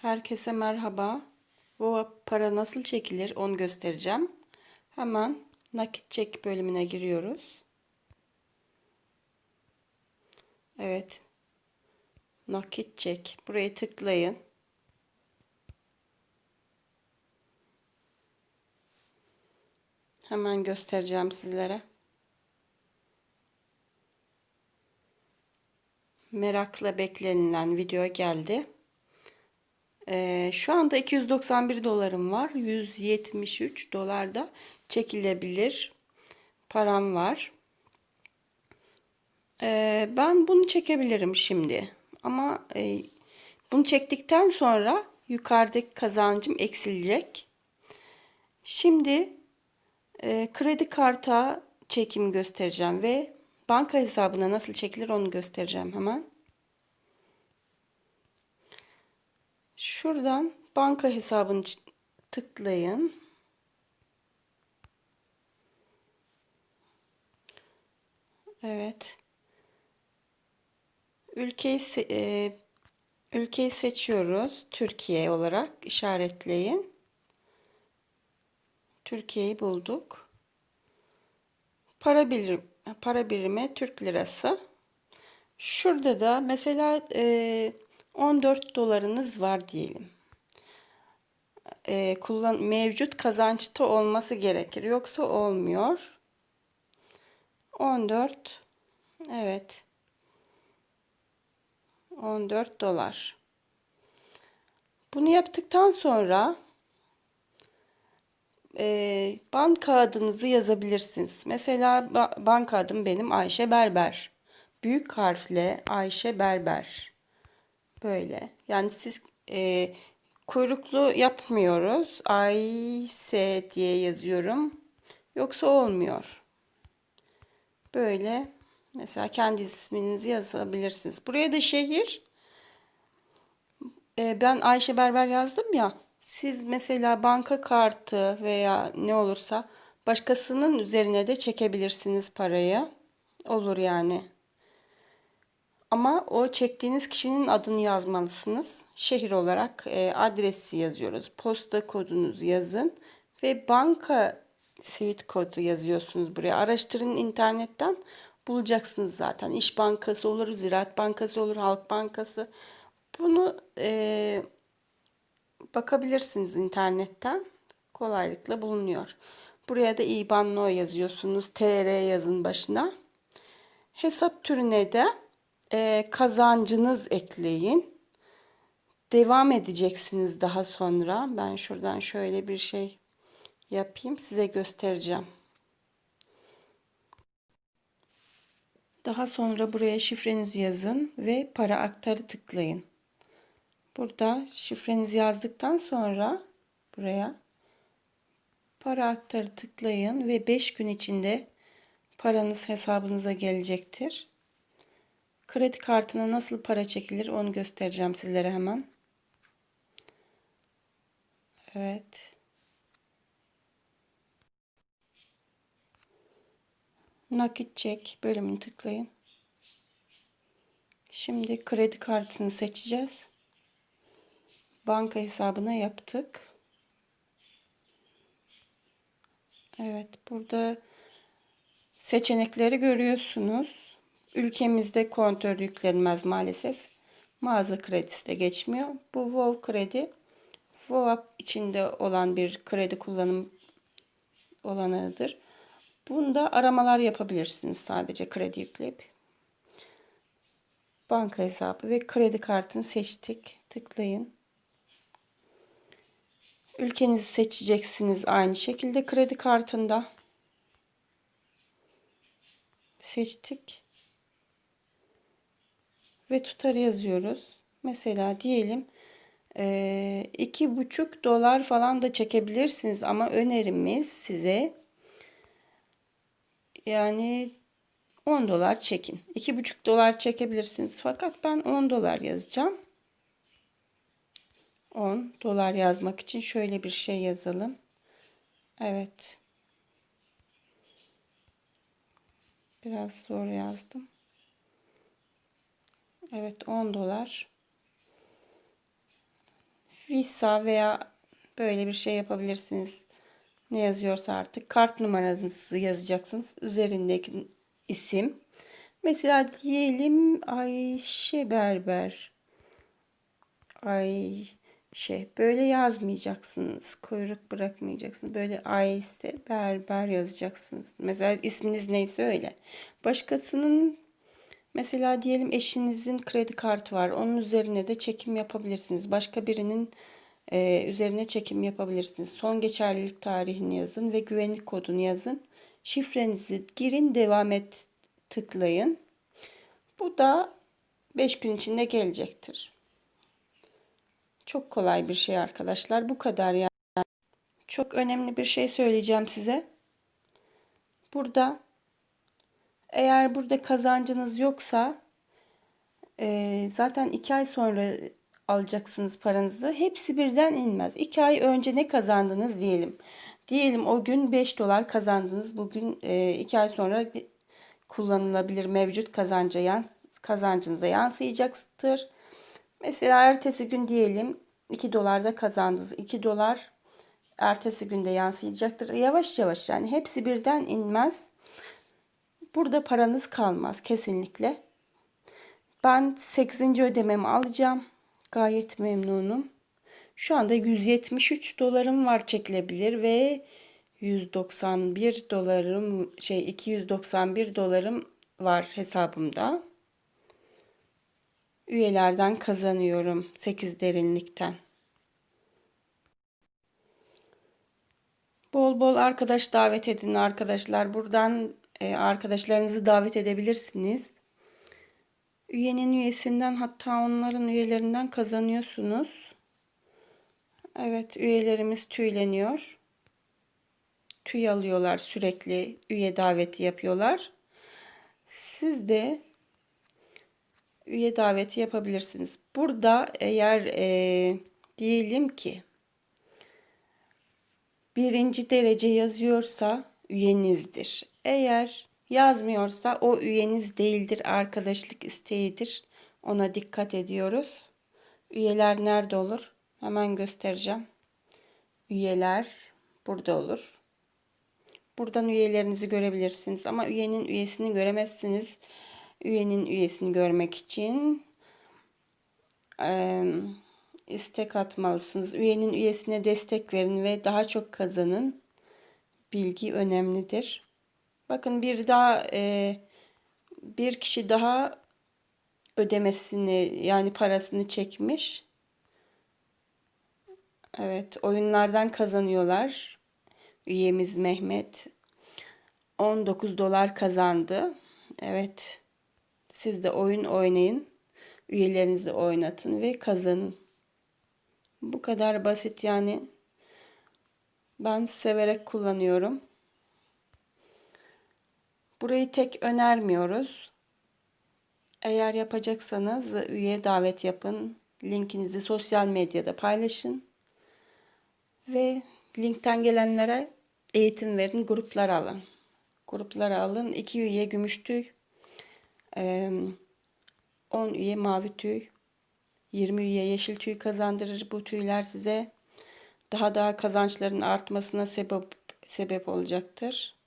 Herkese merhaba. Bu para nasıl çekilir onu göstereceğim. Hemen nakit çek bölümüne giriyoruz. Evet. Nakit çek. Buraya tıklayın. Hemen göstereceğim sizlere. Merakla beklenilen video geldi. Ee, şu anda 291 dolarım var. 173 dolar da çekilebilir param var. Ee, ben bunu çekebilirim şimdi. Ama e, bunu çektikten sonra yukarıdaki kazancım eksilecek. Şimdi e, kredi karta çekim göstereceğim ve banka hesabına nasıl çekilir onu göstereceğim hemen. Şuradan banka hesabını tıklayın. Evet. Ülkeyi e, ülkeyi seçiyoruz. Türkiye olarak işaretleyin. Türkiye'yi bulduk. Para birim para birimi Türk lirası. Şurada da mesela e, 14 dolarınız var diyelim. E, kullan mevcut kazançta olması gerekir. Yoksa olmuyor. 14 evet 14 dolar. Bunu yaptıktan sonra e, banka adınızı yazabilirsiniz. Mesela ba banka adım benim Ayşe Berber. Büyük harfle Ayşe Berber. Böyle. Yani siz e, kuyruklu yapmıyoruz. Ayse diye yazıyorum. Yoksa olmuyor. Böyle. Mesela kendi isminizi yazabilirsiniz. Buraya da şehir. E, ben Ayşe Berber yazdım ya. Siz mesela banka kartı veya ne olursa başkasının üzerine de çekebilirsiniz parayı. Olur yani. Ama o çektiğiniz kişinin adını yazmalısınız. Şehir olarak e, adresi yazıyoruz. Posta kodunuzu yazın ve banka sivit kodu yazıyorsunuz buraya. Araştırın internetten bulacaksınız zaten. İş Bankası olur, Ziraat Bankası olur, Halk Bankası. Bunu e, bakabilirsiniz internetten. Kolaylıkla bulunuyor. Buraya da IBAN no yazıyorsunuz. TR yazın başına. Hesap türüne de e, kazancınız ekleyin. Devam edeceksiniz daha sonra. Ben şuradan şöyle bir şey yapayım. Size göstereceğim. Daha sonra buraya şifrenizi yazın ve para aktarı tıklayın. Burada şifrenizi yazdıktan sonra buraya para aktarı tıklayın ve 5 gün içinde paranız hesabınıza gelecektir. Kredi kartına nasıl para çekilir onu göstereceğim sizlere hemen. Evet. Nakit çek bölümünü tıklayın. Şimdi kredi kartını seçeceğiz. Banka hesabına yaptık. Evet burada seçenekleri görüyorsunuz. Ülkemizde kontör yüklenmez maalesef. Mağaza kredisi de geçmiyor. Bu WoW kredi WoW içinde olan bir kredi kullanım olanağıdır. Bunda aramalar yapabilirsiniz sadece kredi yükleyip. Banka hesabı ve kredi kartını seçtik. Tıklayın. Ülkenizi seçeceksiniz aynı şekilde kredi kartında. Seçtik. Ve tutarı yazıyoruz. Mesela diyelim iki buçuk dolar falan da çekebilirsiniz ama önerimiz size yani 10 dolar çekin. 2,5 dolar çekebilirsiniz. Fakat ben 10 dolar yazacağım. 10 dolar yazmak için şöyle bir şey yazalım. Evet. Biraz zor yazdım. Evet 10 dolar. Visa veya böyle bir şey yapabilirsiniz. Ne yazıyorsa artık kart numaranızı yazacaksınız. Üzerindeki isim. Mesela diyelim Ayşe Berber. Ay şey böyle yazmayacaksınız. Kuyruk bırakmayacaksınız. Böyle Ayşe Berber yazacaksınız. Mesela isminiz neyse öyle. Başkasının mesela diyelim eşinizin kredi kartı var. Onun üzerine de çekim yapabilirsiniz. Başka birinin e, üzerine çekim yapabilirsiniz. Son geçerlilik tarihini yazın ve güvenlik kodunu yazın. Şifrenizi girin, devam et tıklayın. Bu da 5 gün içinde gelecektir. Çok kolay bir şey arkadaşlar. Bu kadar yani. Çok önemli bir şey söyleyeceğim size. Burada eğer burada kazancınız yoksa e, zaten 2 ay sonra alacaksınız paranızı. Hepsi birden inmez. 2 ay önce ne kazandınız diyelim. Diyelim o gün 5 dolar kazandınız. Bugün 2 ay sonra kullanılabilir mevcut kazanca kazancınıza yansıyacaktır. Mesela ertesi gün diyelim 2 dolar da kazandınız. 2 dolar ertesi günde yansıyacaktır. Yavaş yavaş yani hepsi birden inmez. Burada paranız kalmaz kesinlikle. Ben 8. ödememi alacağım. Gayet memnunum. Şu anda 173 dolarım var çekilebilir ve 191 dolarım şey 291 dolarım var hesabımda. Üyelerden kazanıyorum 8 derinlikten. Bol bol arkadaş davet edin arkadaşlar. Buradan arkadaşlarınızı davet edebilirsiniz. Üyenin üyesinden hatta onların üyelerinden kazanıyorsunuz. Evet üyelerimiz tüyleniyor. Tüy alıyorlar sürekli üye daveti yapıyorlar. Siz de üye daveti yapabilirsiniz. Burada eğer e, diyelim ki birinci derece yazıyorsa üyenizdir. Eğer yazmıyorsa o üyeniz değildir, arkadaşlık isteğidir. Ona dikkat ediyoruz. Üyeler nerede olur? Hemen göstereceğim. Üyeler burada olur. Buradan üyelerinizi görebilirsiniz ama üyenin üyesini göremezsiniz. Üyenin üyesini görmek için e, istek atmalısınız. Üyenin üyesine destek verin ve daha çok kazanın. Bilgi önemlidir. Bakın bir daha e, bir kişi daha ödemesini yani parasını çekmiş. Evet oyunlardan kazanıyorlar. Üyemiz Mehmet 19 dolar kazandı. Evet siz de oyun oynayın. Üyelerinizi oynatın ve kazanın. Bu kadar basit yani. Ben severek kullanıyorum. Burayı tek önermiyoruz. Eğer yapacaksanız üye davet yapın. Linkinizi sosyal medyada paylaşın. Ve linkten gelenlere eğitim verin, gruplar alın. Gruplara alın. 2 üye gümüş tüy, 10 üye mavi tüy, 20 üye yeşil tüy kazandırır. Bu tüyler size daha daha kazançların artmasına sebep sebep olacaktır.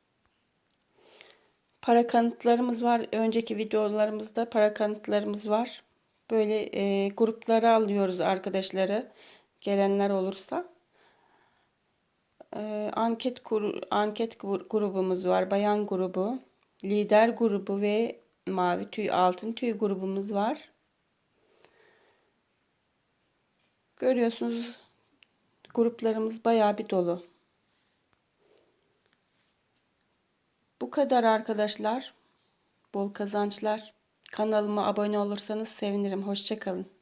Para kanıtlarımız var. Önceki videolarımızda para kanıtlarımız var. Böyle e, gruplara alıyoruz arkadaşları. Gelenler olursa. E, anket kur, anket grubumuz var. Bayan grubu, lider grubu ve mavi tüy, altın tüy grubumuz var. Görüyorsunuz gruplarımız bayağı bir dolu. Bu kadar arkadaşlar. Bol kazançlar. Kanalıma abone olursanız sevinirim. Hoşçakalın.